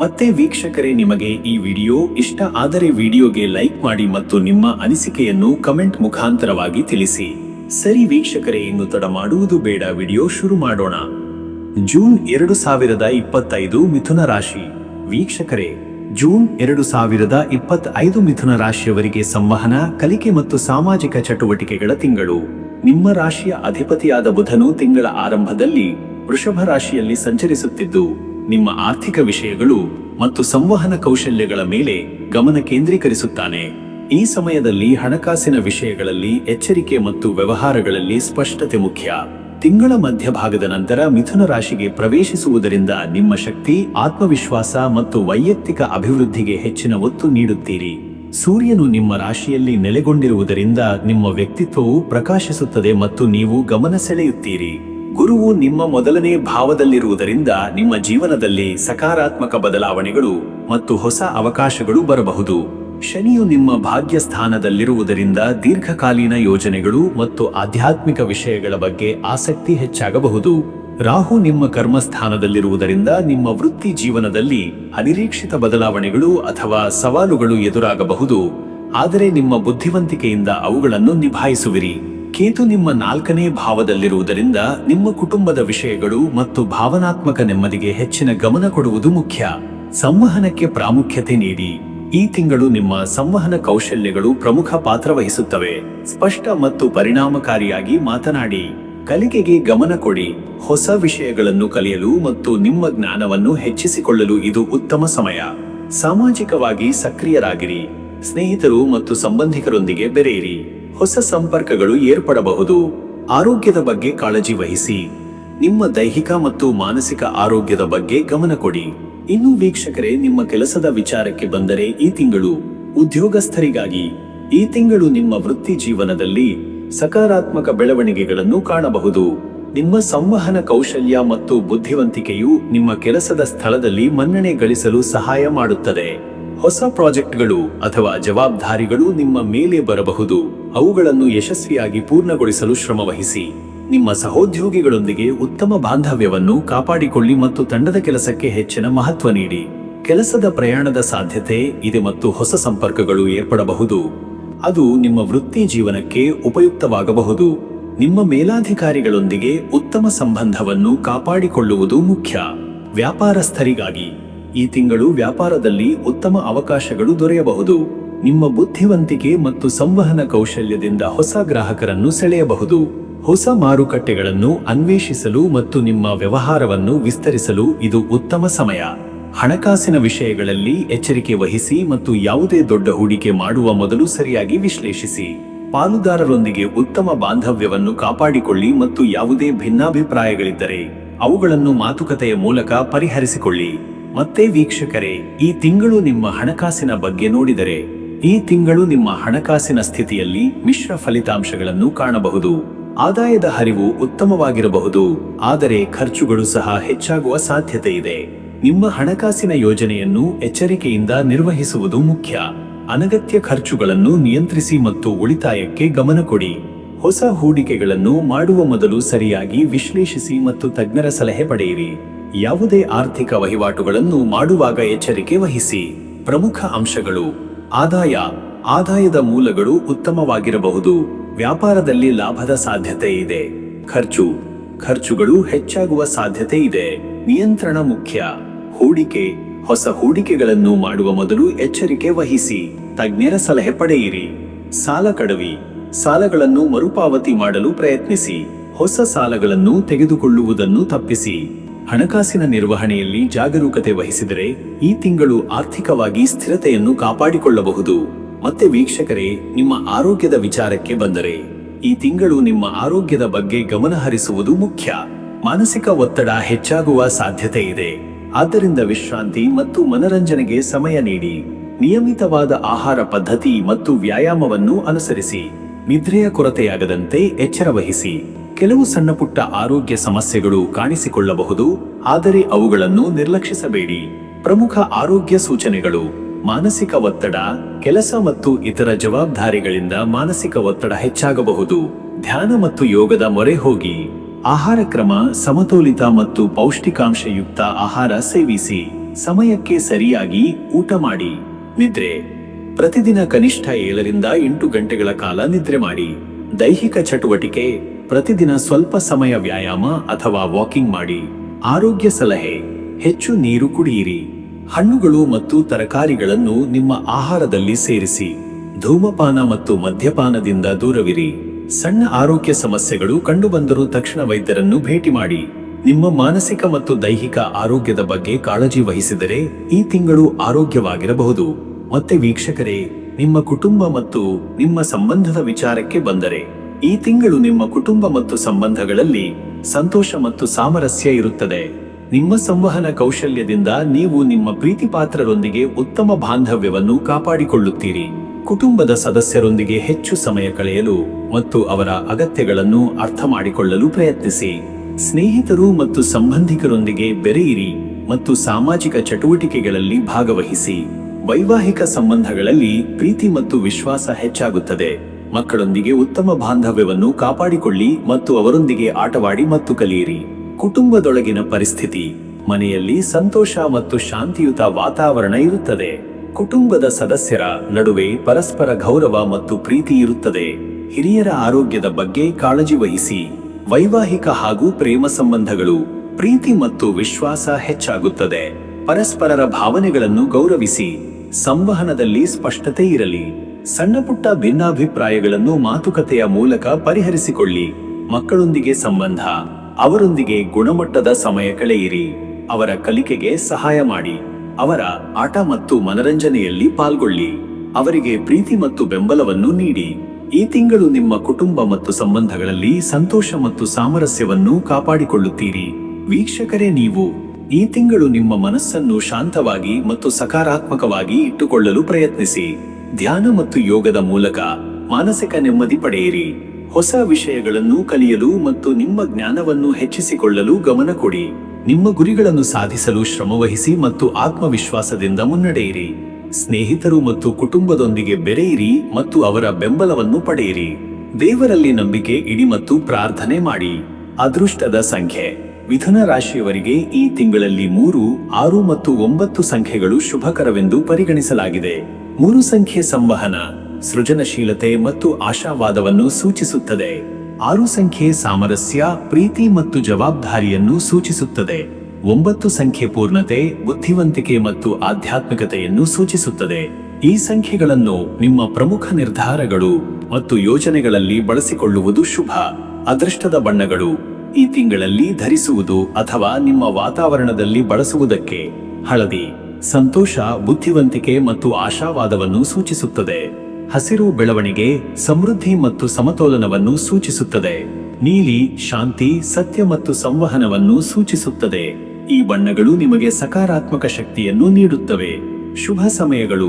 ಮತ್ತೆ ವೀಕ್ಷಕರೇ, ನಿಮಗೆ ಈ ವಿಡಿಯೋ ಇಷ್ಟ ಆದರೆ ವಿಡಿಯೋಗೆ ಲೈಕ್ ಮಾಡಿ ಮತ್ತು ನಿಮ್ಮ ಅನಿಸಿಕೆಯನ್ನು ಕಮೆಂಟ್ ಮುಖಾಂತರವಾಗಿ ತಿಳಿಸಿ. ಸರಿ ವೀಕ್ಷಕರೇ, ಇನ್ನು ತಡ ಮಾಡುವುದು ಬೇಡ, ವಿಡಿಯೋ ಶುರು ಮಾಡೋಣ. ಜೂನ್ ಎರಡು ಸಾವಿರದ ಇಪ್ಪತ್ತೈದು ಮಿಥುನ ರಾಶಿ. ವೀಕ್ಷಕರೇ, ಜೂನ್ ಎರಡು ಸಾವಿರದ ಇಪ್ಪತ್ತೈದು ಮಿಥುನ ರಾಶಿಯವರಿಗೆ ಸಂವಹನ, ಕಲಿಕೆ ಮತ್ತು ಸಾಮಾಜಿಕ ಚಟುವಟಿಕೆಗಳ ತಿಂಗಳು. ನಿಮ್ಮ ರಾಶಿಯ ಅಧಿಪತಿಯಾದ ಬುಧನು ತಿಂಗಳ ಆರಂಭದಲ್ಲಿ ವೃಷಭ ರಾಶಿಯಲ್ಲಿ ಸಂಚರಿಸುತ್ತಿದ್ದು. ನಿಮ್ಮ ಆರ್ಥಿಕ ವಿಷಯಗಳು ಮತ್ತು ಸಂವಹನ ಕೌಶಲ್ಯಗಳ ಮೇಲೆ ಗಮನ ಕೇಂದ್ರೀಕರಿಸುತ್ತಾನೆ. ಈ ಸಮಯದಲ್ಲಿ ಹಣಕಾಸಿನ ವಿಷಯಗಳಲ್ಲಿ ಎಚ್ಚರಿಕೆ ಮತ್ತು ವ್ಯವಹಾರಗಳಲ್ಲಿ ಸ್ಪಷ್ಟತೆ ಮುಖ್ಯ. ತಿಂಗಳ ಮಧ್ಯಭಾಗದ ನಂತರ ಮಿಥುನ ರಾಶಿಗೆ ಪ್ರವೇಶಿಸುವುದರಿಂದ ನಿಮ್ಮ ಶಕ್ತಿ, ಆತ್ಮವಿಶ್ವಾಸ ಮತ್ತು ವೈಯಕ್ತಿಕ ಅಭಿವೃದ್ಧಿಗೆ ಹೆಚ್ಚಿನ ಒತ್ತು ನೀಡುತ್ತೀರಿ. ಸೂರ್ಯನು ನಿಮ್ಮ ರಾಶಿಯಲ್ಲಿ ನೆಲೆಗೊಂಡಿರುವುದರಿಂದ ನಿಮ್ಮ ವ್ಯಕ್ತಿತ್ವವು ಪ್ರಕಾಶಿಸುತ್ತದೆ ಮತ್ತು ನೀವು ಗಮನ ಸೆಳೆಯುತ್ತೀರಿ. ಗುರುವು ನಿಮ್ಮ ಮೊದಲನೇ ಭಾವದಲ್ಲಿರುವುದರಿಂದ ನಿಮ್ಮ ಜೀವನದಲ್ಲಿ ಸಕಾರಾತ್ಮಕ ಬದಲಾವಣೆಗಳು ಮತ್ತು ಹೊಸ ಅವಕಾಶಗಳು ಬರಬಹುದು. ಶನಿಯು ನಿಮ್ಮ ಭಾಗ್ಯ ಸ್ಥಾನದಲ್ಲಿರುವುದರಿಂದ ದೀರ್ಘಕಾಲೀನ ಯೋಜನೆಗಳು ಮತ್ತು ಆಧ್ಯಾತ್ಮಿಕ ವಿಷಯಗಳ ಬಗ್ಗೆ ಆಸಕ್ತಿ ಹೆಚ್ಚಾಗಬಹುದು. ರಾಹು ನಿಮ್ಮ ಕರ್ಮಸ್ಥಾನದಲ್ಲಿರುವುದರಿಂದ ನಿಮ್ಮ ವೃತ್ತಿ ಜೀವನದಲ್ಲಿ ಅನಿರೀಕ್ಷಿತ ಬದಲಾವಣೆಗಳು ಅಥವಾ ಸವಾಲುಗಳು ಎದುರಾಗಬಹುದು. ಆದರೆ ನಿಮ್ಮ ಬುದ್ಧಿವಂತಿಕೆಯಿಂದ ಅವುಗಳನ್ನು ನಿಭಾಯಿಸುವಿರಿ. ಕೇತು ನಿಮ್ಮ ನಾಲ್ಕನೇ ಭಾವದಲ್ಲಿರುವುದರಿಂದ ನಿಮ್ಮ ಕುಟುಂಬದ ವಿಷಯಗಳು ಮತ್ತು ಭಾವನಾತ್ಮಕ ನೆಮ್ಮದಿಗೆ ಹೆಚ್ಚಿನ ಗಮನ ಕೊಡುವುದು ಮುಖ್ಯ. ಸಂವಹನಕ್ಕೆ ಪ್ರಾಮುಖ್ಯತೆ ನೀಡಿ. ಈ ತಿಂಗಳು ನಿಮ್ಮ ಸಂವಹನ ಕೌಶಲ್ಯಗಳು ಪ್ರಮುಖ ಪಾತ್ರ ವಹಿಸುತ್ತವೆ. ಸ್ಪಷ್ಟ ಮತ್ತು ಪರಿಣಾಮಕಾರಿಯಾಗಿ ಮಾತನಾಡಿ. ಕಲಿಕೆಗೆ ಗಮನ ಕೊಡಿ. ಹೊಸ ವಿಷಯಗಳನ್ನು ಕಲಿಯಲು ಮತ್ತು ನಿಮ್ಮ ಜ್ಞಾನವನ್ನು ಹೆಚ್ಚಿಸಿಕೊಳ್ಳಲು ಇದು ಉತ್ತಮ ಸಮಯ. ಸಾಮಾಜಿಕವಾಗಿ ಸಕ್ರಿಯರಾಗಿರಿ. ಸ್ನೇಹಿತರು ಮತ್ತು ಸಂಬಂಧಿಕರೊಂದಿಗೆ ಬೆರೆಯಿರಿ. ಹೊಸ ಸಂಪರ್ಕಗಳು ಏರ್ಪಡಬಹುದು. ಆರೋಗ್ಯದ ಬಗ್ಗೆ ಕಾಳಜಿ ವಹಿಸಿ. ನಿಮ್ಮ ದೈಹಿಕ ಮತ್ತು ಮಾನಸಿಕ ಆರೋಗ್ಯದ ಬಗ್ಗೆ ಗಮನ ಕೊಡಿ. ಇನ್ನು ವೀಕ್ಷಕರೇ, ನಿಮ್ಮ ಕೆಲಸದ ವಿಚಾರಕ್ಕೆ ಬಂದರೆ ಈ ತಿಂಗಳು ಉದ್ಯೋಗಸ್ಥರಿಗಾಗಿ. ಈ ತಿಂಗಳು ನಿಮ್ಮ ವೃತ್ತಿ ಜೀವನದಲ್ಲಿ ಸಕಾರಾತ್ಮಕ ಬೆಳವಣಿಗೆಗಳನ್ನು ಕಾಣಬಹುದು. ನಿಮ್ಮ ಸಂವಹನ ಕೌಶಲ್ಯ ಮತ್ತು ಬುದ್ಧಿವಂತಿಕೆಯು ನಿಮ್ಮ ಕೆಲಸದ ಸ್ಥಳದಲ್ಲಿ ಮನ್ನಣೆ ಗಳಿಸಲು ಸಹಾಯ ಮಾಡುತ್ತದೆ. ಹೊಸ ಪ್ರಾಜೆಕ್ಟ್ಗಳು ಅಥವಾ ಜವಾಬ್ದಾರಿಗಳು ನಿಮ್ಮ ಮೇಲೆ ಬರಬಹುದು. ಅವುಗಳನ್ನು ಯಶಸ್ವಿಯಾಗಿ ಪೂರ್ಣಗೊಳಿಸಲು ಶ್ರಮವಹಿಸಿ. ನಿಮ್ಮ ಸಹೋದ್ಯೋಗಿಗಳೊಂದಿಗೆ ಉತ್ತಮ ಬಾಂಧವ್ಯವನ್ನು ಕಾಪಾಡಿಕೊಳ್ಳಿ ಮತ್ತು ತಂಡದ ಕೆಲಸಕ್ಕೆ ಹೆಚ್ಚಿನ ಮಹತ್ವ ನೀಡಿ. ಕೆಲಸದ ಪ್ರಯಾಣದ ಸಾಧ್ಯತೆ ಇದೆ ಮತ್ತು ಹೊಸ ಸಂಪರ್ಕಗಳು ಏರ್ಪಡಬಹುದು. ಅದು ನಿಮ್ಮ ವೃತ್ತಿ ಜೀವನಕ್ಕೆ ಉಪಯುಕ್ತವಾಗಬಹುದು. ನಿಮ್ಮ ಮೇಲಾಧಿಕಾರಿಗಳೊಂದಿಗೆ ಉತ್ತಮ ಸಂಬಂಧವನ್ನು ಕಾಪಾಡಿಕೊಳ್ಳುವುದು ಮುಖ್ಯ. ವ್ಯಾಪಾರಸ್ಥರಿಗಾಗಿ ಈ ತಿಂಗಳು ವ್ಯಾಪಾರದಲ್ಲಿ ಉತ್ತಮ ಅವಕಾಶಗಳು ದೊರೆಯಬಹುದು. ನಿಮ್ಮ ಬುದ್ಧಿವಂತಿಕೆ ಮತ್ತು ಸಂವಹನ ಕೌಶಲ್ಯದಿಂದ ಹೊಸ ಗ್ರಾಹಕರನ್ನು ಸೆಳೆಯಬಹುದು. ಹೊಸ ಮಾರುಕಟ್ಟೆಗಳನ್ನು ಅನ್ವೇಷಿಸಲು ಮತ್ತು ನಿಮ್ಮ ವ್ಯವಹಾರವನ್ನು ವಿಸ್ತರಿಸಲು ಇದು ಉತ್ತಮ ಸಮಯ. ಹಣಕಾಸಿನ ವಿಷಯಗಳಲ್ಲಿ ಎಚ್ಚರಿಕೆ ವಹಿಸಿ ಮತ್ತು ಯಾವುದೇ ದೊಡ್ಡ ಹೂಡಿಕೆ ಮಾಡುವ ಮೊದಲು ಸರಿಯಾಗಿ ವಿಶ್ಲೇಷಿಸಿ. ಪಾಲುದಾರರೊಂದಿಗೆ ಉತ್ತಮ ಬಾಂಧವ್ಯವನ್ನು ಕಾಪಾಡಿಕೊಳ್ಳಿ ಮತ್ತು ಯಾವುದೇ ಭಿನ್ನಾಭಿಪ್ರಾಯಗಳಿದ್ದರೆ ಅವುಗಳನ್ನು ಮಾತುಕತೆಯ ಮೂಲಕ ಪರಿಹರಿಸಿಕೊಳ್ಳಿ. ಮತ್ತೆ ವೀಕ್ಷಕರೇ, ಈ ತಿಂಗಳು ನಿಮ್ಮ ಹಣಕಾಸಿನ ಬಗ್ಗೆ ನೋಡಿದರೆ, ಈ ತಿಂಗಳು ನಿಮ್ಮ ಹಣಕಾಸಿನ ಸ್ಥಿತಿಯಲ್ಲಿ ಮಿಶ್ರ ಫಲಿತಾಂಶಗಳನ್ನು ಕಾಣಬಹುದು. ಆದಾಯದ ಹರಿವು ಉತ್ತಮವಾಗಿರಬಹುದು, ಆದರೆ ಖರ್ಚುಗಳು ಸಹ ಹೆಚ್ಚಾಗುವ ಸಾಧ್ಯತೆ ಇದೆ. ನಿಮ್ಮ ಹಣಕಾಸಿನ ಯೋಜನೆಯನ್ನು ಎಚ್ಚರಿಕೆಯಿಂದ ನಿರ್ವಹಿಸುವುದು ಮುಖ್ಯ. ಅನಗತ್ಯ ಖರ್ಚುಗಳನ್ನು ನಿಯಂತ್ರಿಸಿ ಮತ್ತು ಉಳಿತಾಯಕ್ಕೆ ಗಮನ ಕೊಡಿ. ಹೊಸ ಹೂಡಿಕೆಗಳನ್ನು ಮಾಡುವ ಮೊದಲು ಸರಿಯಾಗಿ ವಿಶ್ಲೇಷಿಸಿ ಮತ್ತು ತಜ್ಞರ ಸಲಹೆ ಪಡೆಯಿರಿ. ಯಾವುದೇ ಆರ್ಥಿಕ ವಹಿವಾಟುಗಳನ್ನು ಮಾಡುವಾಗ ಎಚ್ಚರಿಕೆ ವಹಿಸಿ. ಪ್ರಮುಖ ಅಂಶಗಳು. ಆದಾಯ. ಆದಾಯದ ಮೂಲಗಳು ಉತ್ತಮವಾಗಿರಬಹುದು. ವ್ಯಾಪಾರದಲ್ಲಿ ಲಾಭದ ಸಾಧ್ಯತೆ ಇದೆ. ಖರ್ಚು. ಖರ್ಚುಗಳು ಹೆಚ್ಚಾಗುವ ಸಾಧ್ಯತೆ ಇದೆ. ನಿಯಂತ್ರಣ ಮುಖ್ಯ. ಹೂಡಿಕೆ. ಹೊಸ ಹೂಡಿಕೆಗಳನ್ನು ಮಾಡುವ ಮೊದಲು ಎಚ್ಚರಿಕೆ ವಹಿಸಿ. ತಜ್ಞರ ಸಲಹೆ ಪಡೆಯಿರಿ. ಸಾಲ ಕಡವಿ. ಸಾಲಗಳನ್ನು ಮರುಪಾವತಿ ಮಾಡಲು ಪ್ರಯತ್ನಿಸಿ. ಹೊಸ ಸಾಲಗಳನ್ನು ತೆಗೆದುಕೊಳ್ಳುವುದನ್ನು ತಪ್ಪಿಸಿ. ಹಣಕಾಸಿನ ನಿರ್ವಹಣೆಯಲ್ಲಿ ಜಾಗರೂಕತೆ ವಹಿಸಿದರೆ ಈ ತಿಂಗಳು ಆರ್ಥಿಕವಾಗಿ ಸ್ಥಿರತೆಯನ್ನು ಕಾಪಾಡಿಕೊಳ್ಳಬಹುದು. ಮತ್ತೆ ವೀಕ್ಷಕರೇ, ನಿಮ್ಮ ಆರೋಗ್ಯದ ವಿಚಾರಕ್ಕೆ ಬಂದರೆ, ಈ ತಿಂಗಳು ನಿಮ್ಮ ಆರೋಗ್ಯದ ಬಗ್ಗೆ ಗಮನ ಹರಿಸುವುದು ಮುಖ್ಯ. ಮಾನಸಿಕ ಒತ್ತಡ ಹೆಚ್ಚಾಗುವ ಸಾಧ್ಯತೆ ಇದೆ. ಆದ್ದರಿಂದ ವಿಶ್ರಾಂತಿ ಮತ್ತು ಮನರಂಜನೆಗೆ ಸಮಯ ನೀಡಿ. ನಿಯಮಿತವಾದ ಆಹಾರ ಪದ್ಧತಿ ಮತ್ತು ವ್ಯಾಯಾಮವನ್ನು ಅನುಸರಿಸಿ. ನಿದ್ರೆಯ ಕೊರತೆಯಾಗದಂತೆ ಎಚ್ಚರ ವಹಿಸಿ. ಕೆಲವು ಸಣ್ಣಪುಟ್ಟ ಆರೋಗ್ಯ ಸಮಸ್ಯೆಗಳು ಕಾಣಿಸಿಕೊಳ್ಳಬಹುದು, ಆದರೆ ಅವುಗಳನ್ನು ನಿರ್ಲಕ್ಷಿಸಬೇಡಿ. ಪ್ರಮುಖ ಆರೋಗ್ಯ ಸೂಚನೆಗಳು, ಮಾನಸಿಕ ಒತ್ತಡ, ಕೆಲಸ ಮತ್ತು ಇತರ ಜವಾಬ್ದಾರಿಗಳಿಂದ ಮಾನಸಿಕ ಒತ್ತಡ ಹೆಚ್ಚಾಗಬಹುದು. ಧ್ಯಾನ ಮತ್ತು ಯೋಗದ ಮೊರೆ ಹೋಗಿ. ಆಹಾರ ಕ್ರಮ, ಸಮತೋಲಿತ ಮತ್ತು ಪೌಷ್ಟಿಕಾಂಶಯುಕ್ತ ಆಹಾರ ಸೇವಿಸಿ. ಸಮಯಕ್ಕೆ ಸರಿಯಾಗಿ ಊಟ ಮಾಡಿ. ನಿದ್ರೆ. ಪ್ರತಿದಿನ ಕನಿಷ್ಠ ಏಳರಿಂದ ಎಂಟು ಗಂಟೆಗಳ ಕಾಲ ನಿದ್ರೆ ಮಾಡಿ. ದೈಹಿಕ ಚಟುವಟಿಕೆ ಪ್ರತಿದಿನ ಸ್ವಲ್ಪ ಸಮಯ ವ್ಯಾಯಾಮ ಅಥವಾ ವಾಕಿಂಗ್ ಮಾಡಿ ಆರೋಗ್ಯ ಸಲಹೆ, ಹೆಚ್ಚು ನೀರು ಕುಡಿಯಿರಿ. ಹಣ್ಣುಗಳು ಮತ್ತು ತರಕಾರಿಗಳನ್ನು ನಿಮ್ಮ ಆಹಾರದಲ್ಲಿ ಸೇರಿಸಿ, ಧೂಮಪಾನ ಮತ್ತು ಮದ್ಯಪಾನದಿಂದ ದೂರವಿರಿ. ಸಣ್ಣ ಆರೋಗ್ಯ ಸಮಸ್ಯೆಗಳು ಕಂಡುಬಂದರೂ ತಕ್ಷಣ ವೈದ್ಯರನ್ನು ಭೇಟಿ ಮಾಡಿ. ನಿಮ್ಮ ಮಾನಸಿಕ ಮತ್ತು ದೈಹಿಕ ಆರೋಗ್ಯದ ಬಗ್ಗೆ ಕಾಳಜಿ ವಹಿಸಿದರೆ ಈ ತಿಂಗಳು ಆರೋಗ್ಯವಾಗಿರಬಹುದು. ಮತ್ತೆ ವೀಕ್ಷಕರೇ, ನಿಮ್ಮ ಕುಟುಂಬ ಮತ್ತು ನಿಮ್ಮ ಸಂಬಂಧದ ವಿಚಾರಕ್ಕೆ ಬಂದರೆ ಈ ತಿಂಗಳು ನಿಮ್ಮ ಕುಟುಂಬ ಮತ್ತು ಸಂಬಂಧಗಳಲ್ಲಿ ಸಂತೋಷ ಮತ್ತು ಸಾಮರಸ್ಯ ಇರುತ್ತದೆ. ನಿಮ್ಮ ಸಂವಹನ ಕೌಶಲ್ಯದಿಂದ ನೀವು ನಿಮ್ಮ ಪ್ರೀತಿಪಾತ್ರರೊಂದಿಗೆ ಉತ್ತಮ ಬಾಂಧವ್ಯವನ್ನು ಕಾಪಾಡಿಕೊಳ್ಳುತ್ತೀರಿ. ಕುಟುಂಬದ ಸದಸ್ಯರೊಂದಿಗೆ ಹೆಚ್ಚು ಸಮಯ ಕಳೆಯಲು ಮತ್ತು ಅವರ ಅಗತ್ಯಗಳನ್ನು ಅರ್ಥ ಮಾಡಿಕೊಳ್ಳಲು ಪ್ರಯತ್ನಿಸಿ. ಸ್ನೇಹಿತರು ಮತ್ತು ಸಂಬಂಧಿಕರೊಂದಿಗೆ ಬೆರೆಯಿರಿ ಮತ್ತು ಸಾಮಾಜಿಕ ಚಟುವಟಿಕೆಗಳಲ್ಲಿ ಭಾಗವಹಿಸಿ. ವೈವಾಹಿಕ ಸಂಬಂಧಗಳಲ್ಲಿ ಪ್ರೀತಿ ಮತ್ತು ವಿಶ್ವಾಸ ಹೆಚ್ಚಾಗುತ್ತದೆ. ಮಕ್ಕಳೊಂದಿಗೆ ಉತ್ತಮ ಬಾಂಧವ್ಯವನ್ನು ಕಾಪಾಡಿಕೊಳ್ಳಿ ಮತ್ತು ಅವರೊಂದಿಗೆ ಆಟವಾಡಿ ಮತ್ತು ಕಲಿಯಿರಿ. ಕುಟುಂಬದೊಳಗಿನ ಪರಿಸ್ಥಿತಿ. ಮನೆಯಲ್ಲಿ ಸಂತೋಷ ಮತ್ತು ಶಾಂತಿಯುತ ವಾತಾವರಣ ಇರುತ್ತದೆ. ಕುಟುಂಬದ ಸದಸ್ಯರ ನಡುವೆ ಪರಸ್ಪರ ಗೌರವ ಮತ್ತು ಪ್ರೀತಿ ಇರುತ್ತದೆ. ಹಿರಿಯರ ಆರೋಗ್ಯದ ಬಗ್ಗೆ ಕಾಳಜಿ ವಹಿಸಿ. ವೈವಾಹಿಕ ಹಾಗೂ ಪ್ರೇಮ ಸಂಬಂಧಗಳು, ಪ್ರೀತಿ ಮತ್ತು ವಿಶ್ವಾಸ ಹೆಚ್ಚಾಗುತ್ತದೆ. ಪರಸ್ಪರರ ಭಾವನೆಗಳನ್ನು ಗೌರವಿಸಿ. ಸಂವಹನದಲ್ಲಿ ಸ್ಪಷ್ಟತೆ ಇರಲಿ. ಸಣ್ಣ ಪುಟ್ಟ ಭಿನ್ನಾಭಿಪ್ರಾಯಗಳನ್ನು ಮಾತುಕತೆಯ ಮೂಲಕ ಪರಿಹರಿಸಿಕೊಳ್ಳಿ. ಮಕ್ಕಳೊಂದಿಗೆ ಸಂಬಂಧ, ಅವರೊಂದಿಗೆ ಗುಣಮಟ್ಟದ ಸಮಯ ಕಳೆಯಿರಿ. ಅವರ ಕಲಿಕೆಗೆ ಸಹಾಯ ಮಾಡಿ. ಅವರ ಆಟ ಮತ್ತು ಮನರಂಜನೆಯಲ್ಲಿ ಪಾಲ್ಗೊಳ್ಳಿ. ಅವರಿಗೆ ಪ್ರೀತಿ ಮತ್ತು ಬೆಂಬಲವನ್ನು ನೀಡಿ. ಈ ತಿಂಗಳು ನಿಮ್ಮ ಕುಟುಂಬ ಮತ್ತು ಸಂಬಂಧಗಳಲ್ಲಿ ಸಂತೋಷ ಮತ್ತು ಸಾಮರಸ್ಯವನ್ನು ಕಾಪಾಡಿಕೊಳ್ಳುತ್ತೀರಿ. ವೀಕ್ಷಕರೇ ನೀವು, ಈ ತಿಂಗಳು ನಿಮ್ಮ ಮನಸ್ಸನ್ನು ಶಾಂತವಾಗಿ ಮತ್ತು ಸಕಾರಾತ್ಮಕವಾಗಿ ಇಟ್ಟುಕೊಳ್ಳಲು ಪ್ರಯತ್ನಿಸಿ. ಧ್ಯಾನ ಮತ್ತು ಯೋಗದ ಮೂಲಕ ಮಾನಸಿಕ ನೆಮ್ಮದಿ ಪಡೆಯಿರಿ. ಹೊಸ ವಿಷಯಗಳನ್ನು ಕಲಿಯಲು ಮತ್ತು ನಿಮ್ಮ ಜ್ಞಾನವನ್ನು ಹೆಚ್ಚಿಸಿಕೊಳ್ಳಲು ಗಮನ ಕೊಡಿ. ನಿಮ್ಮ ಗುರಿಗಳನ್ನು ಸಾಧಿಸಲು ಶ್ರಮವಹಿಸಿ ಮತ್ತು ಆತ್ಮವಿಶ್ವಾಸದಿಂದ ಮುನ್ನಡೆಯಿರಿ. ಸ್ನೇಹಿತರು ಮತ್ತು ಕುಟುಂಬದೊಂದಿಗೆ ಬೆರೆಯಿರಿ ಮತ್ತು ಅವರ ಬೆಂಬಲವನ್ನು ಪಡೆಯಿರಿ. ದೇವರಲ್ಲಿ ನಂಬಿಕೆ ಇಡಿ ಮತ್ತು ಪ್ರಾರ್ಥನೆ ಮಾಡಿ. ಅದೃಷ್ಟದ ಸಂಖ್ಯೆ. ಮಿಥುನ ರಾಶಿಯವರಿಗೆ ಈ ತಿಂಗಳಲ್ಲಿ ಮೂರು, ಆರು ಮತ್ತು ಒಂಬತ್ತು ಸಂಖ್ಯೆಗಳು ಶುಭಕರವೆಂದು ಪರಿಗಣಿಸಲಾಗಿದೆ. ಮೂರು ಸಂಖ್ಯೆ ಸಂವಹನ, ಸೃಜನಶೀಲತೆ ಮತ್ತು ಆಶಾವಾದವನ್ನು ಸೂಚಿಸುತ್ತದೆ. ಆರು ಸಂಖ್ಯೆ ಸಾಮರಸ್ಯ, ಪ್ರೀತಿ ಮತ್ತು ಜವಾಬ್ದಾರಿಯನ್ನು ಸೂಚಿಸುತ್ತದೆ. ಒಂಬತ್ತು ಸಂಖ್ಯೆ ಪೂರ್ಣತೆ, ಬುದ್ಧಿವಂತಿಕೆ ಮತ್ತು ಆಧ್ಯಾತ್ಮಿಕತೆಯನ್ನು ಸೂಚಿಸುತ್ತದೆ. ಈ ಸಂಖ್ಯೆಗಳನ್ನು ನಿಮ್ಮ ಪ್ರಮುಖ ನಿರ್ಧಾರಗಳು ಮತ್ತು ಯೋಜನೆಗಳಲ್ಲಿ ಬಳಸಿಕೊಳ್ಳುವುದು ಶುಭ. ಅದೃಷ್ಟದ ಬಣ್ಣಗಳು ಈ ತಿಂಗಳಲ್ಲಿ ಧರಿಸುವುದು ಅಥವಾ ನಿಮ್ಮ ವಾತಾವರಣದಲ್ಲಿ ಬಳಸುವುದಕ್ಕೆ ಹಳದಿ. ಸಂತೋಷ, ಬುದ್ಧಿವಂತಿಕೆ ಮತ್ತು ಆಶಾವಾದವನ್ನು ಸೂಚಿಸುತ್ತದೆ. ಹಸಿರು ಬೆಳವಣಿಗೆ, ಸಮೃದ್ಧಿ ಮತ್ತು ಸಮತೋಲನವನ್ನು ಸೂಚಿಸುತ್ತದೆ. ನೀಲಿ, ಶಾಂತಿ, ಸತ್ಯ ಮತ್ತು ಸಂವಹನವನ್ನು ಸೂಚಿಸುತ್ತದೆ. ಈ ಬಣ್ಣಗಳು ನಿಮಗೆ ಸಕಾರಾತ್ಮಕ ಶಕ್ತಿಯನ್ನು ನೀಡುತ್ತವೆ. ಶುಭ ಸಮಯಗಳು.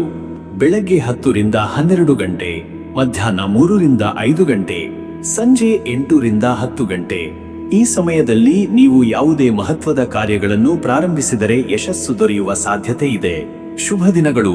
ಬೆಳಗ್ಗೆ ಹತ್ತರಿಂದ ಹನ್ನೆರಡು ಗಂಟೆ, ಮಧ್ಯಾಹ್ನ ಮೂರರಿಂದ ಐದು ಗಂಟೆ, ಸಂಜೆ ಎಂಟರಿಂದ ಹತ್ತು ಗಂಟೆ. ಈ ಸಮಯದಲ್ಲಿ ನೀವು ಯಾವುದೇ ಮಹತ್ವದ ಕಾರ್ಯಗಳನ್ನು ಪ್ರಾರಂಭಿಸಿದರೆ ಯಶಸ್ಸು ದೊರೆಯುವ ಸಾಧ್ಯತೆ ಇದೆ. ಶುಭ ದಿನಗಳು.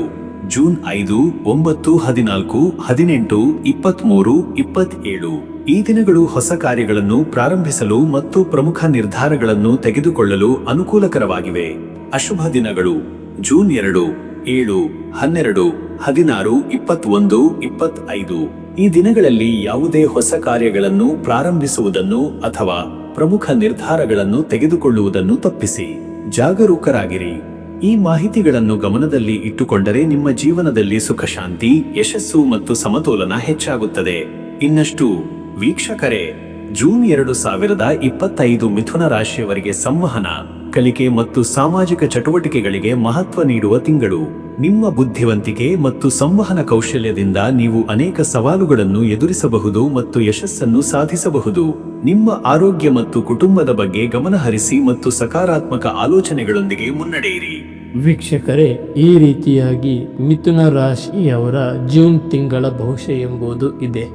ಜೂನ್ ಐದು, ಒಂಬತ್ತು, ಹದಿನಾಲ್ಕು, ಹದಿನೆಂಟು, ಇಪ್ಪತ್ಮೂರು, ಇಪ್ಪತ್ತೇಳು. ಈ ದಿನಗಳು ಹೊಸ ಕಾರ್ಯಗಳನ್ನು ಪ್ರಾರಂಭಿಸಲು ಮತ್ತು ಪ್ರಮುಖ ನಿರ್ಧಾರಗಳನ್ನು ತೆಗೆದುಕೊಳ್ಳಲು ಅನುಕೂಲಕರವಾಗಿವೆ. ಅಶುಭ ದಿನಗಳು. ಜೂನ್ ಎರಡು, ಏಳು, ಹನ್ನೆರಡು, ಹದಿನಾರು, ಇಪ್ಪತ್ತೊಂದು, ಇಪ್ಪತ್ತೈದು. ಈ ದಿನಗಳಲ್ಲಿ ಯಾವುದೇ ಹೊಸ ಕಾರ್ಯಗಳನ್ನು ಪ್ರಾರಂಭಿಸುವುದನ್ನು ಅಥವಾ ಪ್ರಮುಖ ನಿರ್ಧಾರಗಳನ್ನು ತೆಗೆದುಕೊಳ್ಳುವುದನ್ನು ತಪ್ಪಿಸಿ. ಜಾಗರೂಕರಾಗಿರಿ. ಈ ಮಾಹಿತಿಗಳನ್ನು ಗಮನದಲ್ಲಿ ಇಟ್ಟುಕೊಂಡರೆ ನಿಮ್ಮ ಜೀವನದಲ್ಲಿ ಸುಖಶಾಂತಿ, ಯಶಸ್ಸು ಮತ್ತು ಸಮತೋಲನ ಹೆಚ್ಚಾಗುತ್ತದೆ. ಇನ್ನಷ್ಟು, ವೀಕ್ಷಕರೇ, ಜೂನ್ ಎರಡು ಸಾವಿರದ ಇಪ್ಪತ್ತೈದು ಮಿಥುನ ರಾಶಿಯವರಿಗೆ ಸಂವಹನ. ಕಲಿಕೆ ಮತ್ತು ಸಾಮಾಜಿಕ ಚಟುವಟಿಕೆಗಳಿಗೆ ಮಹತ್ವ ನೀಡುವ ತಿಂಗಳು. ನಿಮ್ಮ ಬುದ್ಧಿವಂತಿಕೆ ಮತ್ತು ಸಂವಹನ ಕೌಶಲ್ಯದಿಂದ ನೀವು ಅನೇಕ ಸವಾಲುಗಳನ್ನು ಎದುರಿಸಬಹುದು ಮತ್ತು ಯಶಸ್ಸನ್ನು ಸಾಧಿಸಬಹುದು. ನಿಮ್ಮ ಆರೋಗ್ಯ ಮತ್ತು ಕುಟುಂಬದ ಬಗ್ಗೆ ಗಮನಹರಿಸಿ ಮತ್ತು ಸಕಾರಾತ್ಮಕ ಆಲೋಚನೆಗಳೊಂದಿಗೆ ಮುನ್ನಡೆಯಿರಿ. ವೀಕ್ಷಕರೇ, ಈ ರೀತಿಯಾಗಿ ಮಿಥುನ ರಾಶಿಯವರ ಜೂನ್ ತಿಂಗಳ ಭವಿಷ್ಯ ಎಂಬುದು ಇದೆ.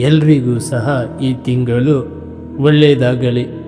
ಎಲ್ರಿಗೂ ಸಹ ಈ ತಿಂಗಳು ಒಳ್ಳೆಯದಾಗಲಿ.